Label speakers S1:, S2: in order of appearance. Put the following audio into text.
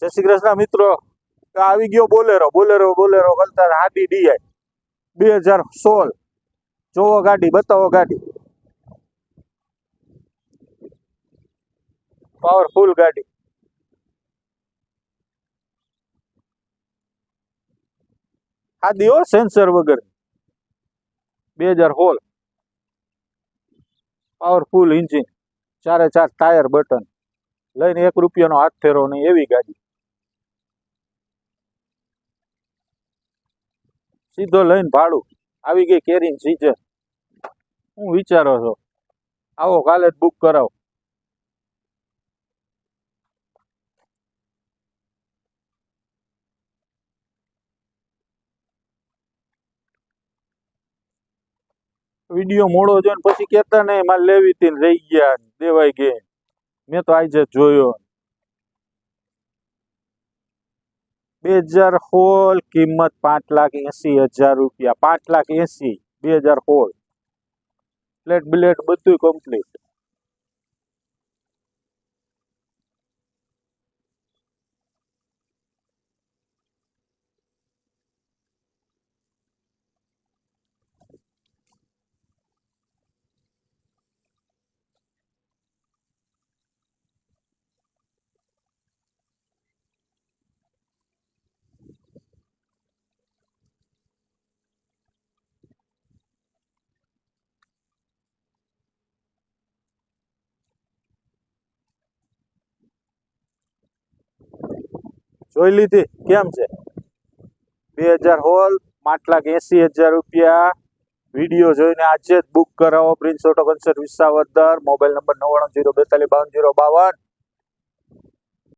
S1: जय श्री कृष्णा मित्रों आवी गयो बोलेरो बोलेरो बोलेरो कलर हाडी डीआई 2016 જોવો ગાડી બતાવો ગાડી પાવરફુલ ગાડી હાડી હો સેન્સર વગર 2016 પાવરફુલ એન્જિન ચારે ચાર ટાયર બટન લઈને 1 રૂપિયો નો હાથ ફેરો નહી એવી ગાડી સીધો લઈને ભાડું આવી ગઈ કેરીની સિઝન હું વિચારો છો આવો કાલે જ બુક કરાવો વિડીયો મોડો જોઈને પછી કેતા નહીં મારે લેવી હતી રહી ગયા દેવાય ગઈ મેં તો આજે જોયો बेहजार सोल किमत पांच लाख एसी हजार रूपया पांच लाख एसी बेहजार सोल फ्लेट ब्लेट बढ़ कम्प्लीट જોઈ લીધી કેમ છે બે હજાર હોલ પાંચ લાખ એસી હજાર રૂપિયા વિડીયો જોઈને આજે જ બુક કરાવો Prince auto concert Visavadar mobile number નવ્વાણું જીરો બેતાલીસ બાવન જીરો બાવન